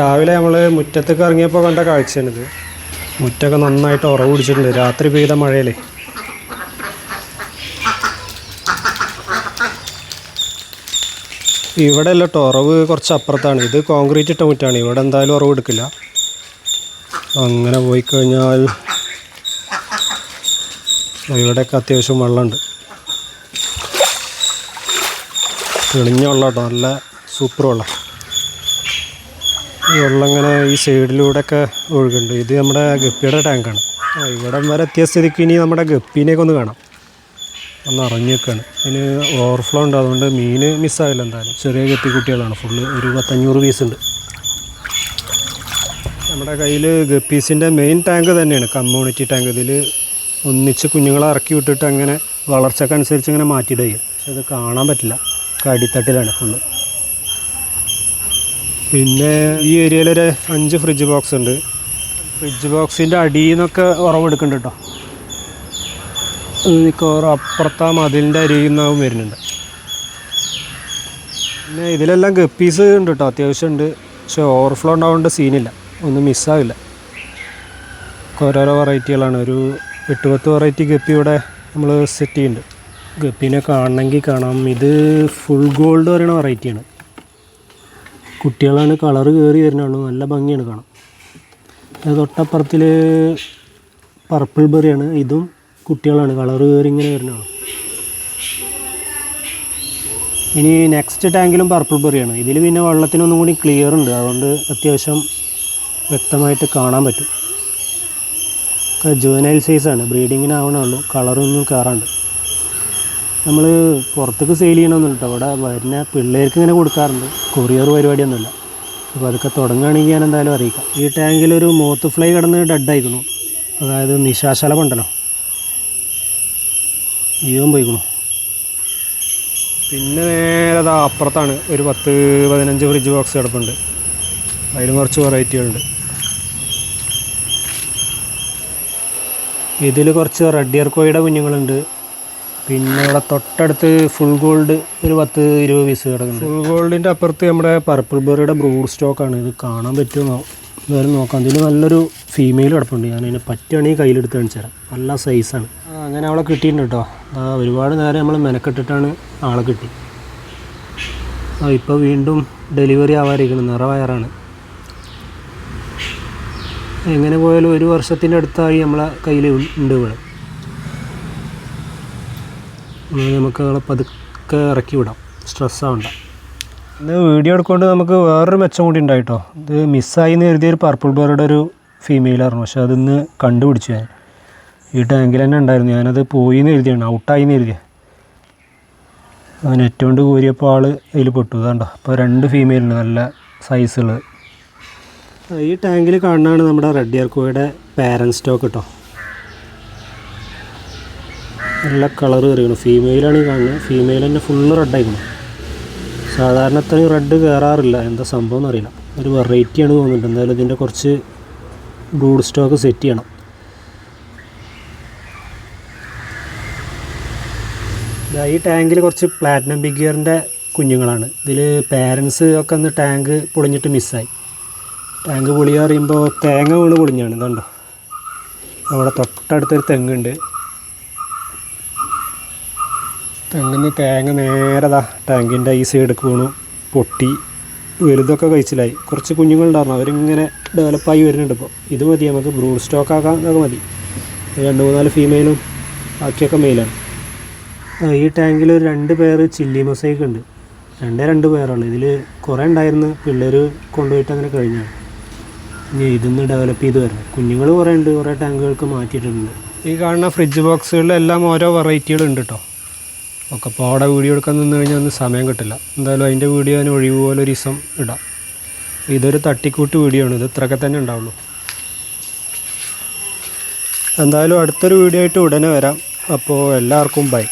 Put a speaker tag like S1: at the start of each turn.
S1: രാവിലെ നമ്മൾ മുറ്റത്തേക്ക് ഇറങ്ങിയപ്പോൾ കണ്ട കാഴ്ചയാണിത്. മുറ്റൊക്കെ നന്നായിട്ട് ഉറവ് പിടിച്ചിട്ടുണ്ട്. രാത്രി പെയ്ത മഴയിലേ ഇവിടെ അല്ല കേട്ടോ ഉറവ് കുറച്ച് അപ്പുറത്താണ്. ഇത് കോൺക്രീറ്റ് ഇട്ട മുറ്റാണ്. ഇവിടെ എന്തായാലും ഉറവ് എടുക്കില്ല. അങ്ങനെ പോയി കഴിഞ്ഞാൽ ഇവിടെയൊക്കെ അത്യാവശ്യം വെള്ളമുണ്ട്. തെളിഞ്ഞ വെള്ളം കേട്ടോ നല്ല സൂപ്പർ വെള്ളം. വെള്ളം ഇങ്ങനെ ഈ സൈഡിലൂടെയൊക്കെ ഒഴുകുന്നുണ്ട്. ഇത് നമ്മുടെ ഗപ്പിയുടെ ടാങ്കാണ്. ഇവിടം വരെ എത്തിയ സ്ഥിതിക്ക് ഇനി നമ്മുടെ ഗപ്പീനെയൊക്കെ ഒന്ന് കാണാം. ഒന്ന് അറിഞ്ഞു വെക്കാണ് അതിന് ഓവർഫ്ലോ ഉണ്ട്. അതുകൊണ്ട് മീൻ മിസ്സാവില്ല എന്തായാലും. ചെറിയ ഗപ്പി കുട്ടികളാണ് ഫുള്ള് ഒരു പത്തഞ്ഞൂറ് പീസ് ഉണ്ട്. നമ്മുടെ കയ്യിൽ ഗപ്പീസിന്റെ മെയിൻ ടാങ്ക് തന്നെയാണ്. കമ്മ്യൂണിറ്റി ടാങ്ക് ഇതിൽ ഒന്നിച്ച് കുഞ്ഞുങ്ങളെ ഇറക്കി വിട്ടിട്ട് അങ്ങനെ വളർച്ചക്കനുസരിച്ച് ഇങ്ങനെ മാറ്റിയിടുക പക്ഷെ അത് കാണാൻ പറ്റില്ല. കടിത്തട്ടിലാണ് ഫുള്ള് പിന്നെ ഈ ഏരിയയിലൊരു അഞ്ച് ഫ്രിഡ്ജ് ബോക്സ് ഉണ്ട്. ഫ്രിഡ്ജ് ബോക്സിന്റെ അടിയിൽ നിന്നൊക്കെ ഉറവെടുക്കുന്നുണ്ട് കേട്ടോ. മിക്കവാറും ആ മതിലിന്റെ അരിയിൽ നിന്നാവും വരുന്നുണ്ട്. പിന്നെ ഇതിലെല്ലാം ഗപ്പീസ് ഉണ്ട് കേട്ടോ. അത്യാവശ്യം ഉണ്ട്. പക്ഷെ ഓവർഫ്ലോ ഉണ്ടാവേണ്ട സീനില്ല ഒന്നും മിസ്സാവില്ല ഓരോരോ വെറൈറ്റികളാണ് ഒരു എട്ട് പത്ത് വെറൈറ്റി ഗപ്പി ഇവിടെ നമ്മൾ സെറ്റ് ചെയ്യുന്നുണ്ട്. ഗപ്പീനെ കാണണമെങ്കിൽ കാണാം. ഇത് ഫുൾ ഗോൾഡ് പറയുന്ന വെറൈറ്റിയാണ് കുട്ടികളാണ് കളറ് കയറി വരുന്നുള്ളൂ നല്ല ഭംഗിയാണ് കാണാം അത് തൊട്ടപ്പുറത്തിൽ പർപ്പിൾ ബെറിയാണ് ഇതും കുട്ടികളാണ്. കളറ് കയറി ഇങ്ങനെ വരുന്നതാണ്. ഇനി നെക്സ്റ്റ് ടാങ്കിലും പർപ്പിൾ ബെറിയാണ് ഇതിൽ പിന്നെ വെള്ളത്തിനൊന്നും കൂടി ക്ലിയർ ഉണ്ട്. അതുകൊണ്ട് അത്യാവശ്യം വ്യക്തമായിട്ട് കാണാൻ പറ്റും. ജുവനൈൽ സൈസാണ് ബ്രീഡിങ്ങിനാവണുള്ളൂ കളറൊന്നും കയറാണ്ട് നമ്മൾ പുറത്തേക്ക് സെയിൽ ചെയ്യണമെന്നുണ്ട് അവിടെ വരുന്ന പിള്ളേർക്ക് ഇങ്ങനെ കൊടുക്കാറുണ്ട്. കൊറിയർ പരിപാടിയൊന്നുമില്ല. അപ്പോൾ അതൊക്കെ തുടങ്ങുകയാണെങ്കിൽ ഞാൻ എന്തായാലും അറിയിക്കാം. ഈ ടാങ്കിൽ ഒരു മോത്ത് ഫ്ലൈ കിടന്ന് ഡെഡായിക്കണു അതായത് നിശാശലമുണ്ടല്ലോ ജീവൻ പോയിക്കണു. പിന്നെ നേരെ അതാ അപ്പുറത്താണ്. ഒരു പത്ത് പതിനഞ്ച് ഫ്രിഡ്ജ് ബോക്സ് കിടപ്പുണ്ട്. അതിലും കുറച്ച് വെറൈറ്റികളുണ്ട് ഇതിൽ കുറച്ച് റെഡ് ഇയർ കുഞ്ഞുങ്ങളുണ്ട്. പിന്നെ ഇവിടെ തൊട്ടടുത്ത് ഫുൾ ഗോൾഡ് ഒരു പത്ത് ഇരുപത് പീസ് കിടക്കുന്നുണ്ട്. ഫുൾ ഗോൾഡിന്റെ അപ്പുറത്ത് നമ്മുടെ പർപ്പിൾ ബെറിയുടെ ബ്രൂഡ് സ്റ്റോക്കാണ് ഇത് കാണാൻ പറ്റുമോ എന്തായാലും നോക്കാം. ഇതിൽ നല്ലൊരു ഫീമെയിൽ കിടപ്പുണ്ട്. ഞാൻ അതിനെ പറ്റുകയാണെങ്കിൽ കയ്യിലെടുത്ത് കാണിച്ചു തരാം. നല്ല സൈസാണ് അങ്ങനെ അവളെ കിട്ടിയിട്ടുണ്ട് കേട്ടോ ആ ഒരുപാട് നേരം നമ്മൾ മെനക്കെട്ടിട്ടാണ് ആളെ കിട്ടി. ആ ഇപ്പോൾ വീണ്ടും ഡെലിവറി ആവാതിരിക്കണം നിറവയറാണ് എങ്ങനെ പോയാലും ഒരു വർഷത്തിന്റെ അടുത്തായി നമ്മളെ കയ്യിൽ ഉണ്ട് ഇവിടെ. നമുക്ക് അവളെ പതുക്കെ ഇറക്കി വിടാം. സ്ട്രെസ് ആവണ്ട. ഇന്ന് വീഡിയോ എടുക്കൊണ്ട് നമുക്ക് വേറൊരു മെച്ചം കൂടി ഉണ്ടായിട്ടോ. ഇത് മിസ്സായി എന്ന് കരുതിയ ഒരു പർപ്പിൾ ബേറുടെ ഒരു ഫീമെയിലായിരുന്നു പക്ഷെ അതിന്ന് കണ്ടുപിടിച്ചു ഞാൻ. ഈ ടാങ്കിൽ തന്നെ ഉണ്ടായിരുന്നു. ഞാനത് പോയി എന്ന് എഴുതിയാണ് ഔട്ടായി എന്ന് എഴുതിയ ആ ഏറ്റവും കൊണ്ട് കോരിയപ്പോൾ ആൾ അതിൽ പെട്ടു. ഇതാണ്ടോ അപ്പോൾ രണ്ട് ഫീമെയിലുണ്ട് നല്ല സൈസുള്ളത് ഈ ടാങ്കിൽ കാണുന്നതാണ് നമ്മുടെ റെഡ് ഇയർ കോയുടെ പാരൻ സ്റ്റോക്ക് കേട്ടോ നല്ല കളർ കയറിക്കണം ഫീമെയിലാണ് ഈ കാണുന്നത് ഫീമെയിൽ തന്നെ ഫുള്ള് റെഡ് ആയിക്കണം. സാധാരണ അത്രയും റെഡ് കയറാറില്ല എന്താ സംഭവം എന്നറിയില്ല. ഒരു വെറൈറ്റിയാണ് തോന്നുന്നുണ്ട്. എന്തായാലും ഇതിന്റെ കുറച്ച് ബ്രൂഡ് സ്റ്റോക്ക് സെറ്റ് ചെയ്യണം. ഈ ടാങ്കിൽ കുറച്ച് പ്ലാറ്റിനം ബിഗിയറിന്റെ കുഞ്ഞുങ്ങളാണ്. ഇതിൽ പാരൻസ് ഒക്കെ ഒന്ന് ടാങ്ക് പൊളിഞ്ഞിട്ട് മിസ്സായി ടാങ്ക് പൊളിയാറിയുമ്പോൾ തേങ്ങ വീണ് പൊളിഞ്ഞാണ്. ഇതുണ്ടോ. അവിടെ തൊട്ടടുത്തൊരു തെങ്ങുണ്ട് തെങ്ങിന്ന് തേങ്ങ നേരതാ ടാങ്കിന്റെ ഈ സൈഡിലേക്ക് വീണു. പൊട്ടി. വലുതൊക്കെ കഴിച്ചിലായി. കുറച്ച് കുഞ്ഞുങ്ങളുണ്ടായിരുന്നു. അവരിങ്ങനെ ഡെവലപ്പായി വരുന്നുണ്ട് ഇപ്പോൾ ഇത് മതി നമുക്ക് ബ്രൂഡ് സ്റ്റോക്ക് ആക്കാൻ ഒക്കെ മതി രണ്ട് മൂന്നാൽ ഫീമെയിലും ബാക്കിയൊക്കെ മെയിലാണ് ഈ ടാങ്കിൽ ഒരു രണ്ട് പേര് ചില്ലി മൊസൈക്ക് ഉണ്ട്. രണ്ടേ രണ്ട് പേരുള്ളൂ ഇതിൽ കുറേ ഉണ്ടായിരുന്നു. പിള്ളേർ കൊണ്ടുപോയിട്ട് അങ്ങനെ കഴിഞ്ഞാണ് ഇനി ഇതൊന്ന് ഡെവലപ്പ് ചെയ്ത് വരണം. കുഞ്ഞുങ്ങൾ കുറേ ഉണ്ട്. കുറേ ടാങ്കുകൾക്ക് മാറ്റിയിട്ടുണ്ട്. ഈ കാണുന്ന ഫ്രിഡ്ജ് ബോക്സുകളിലെല്ലാം ഓരോ വെറൈറ്റികളുണ്ട് കേട്ടോ ഒക്കെ അപ്പോൾ അവിടെ വീഡിയോ എടുക്കാൻ നിന്ന് കഴിഞ്ഞാൽ ഒന്നും സമയം കിട്ടില്ല. എന്തായാലും അതിന്റെ വീഡിയോ ഞാൻ ഒഴിവ് പോലെ ഒരു ദിവസം ഇടാം. ഇതൊരു തട്ടിക്കൂട്ട് വീഡിയോ ആണ്. ഇത് ഇത്രയൊക്കെ തന്നെ ഉണ്ടാവുള്ളൂ. എന്തായാലും അടുത്തൊരു വീഡിയോ ആയിട്ട് ഉടനെ വരാം. അപ്പോൾ എല്ലാവർക്കും ബൈ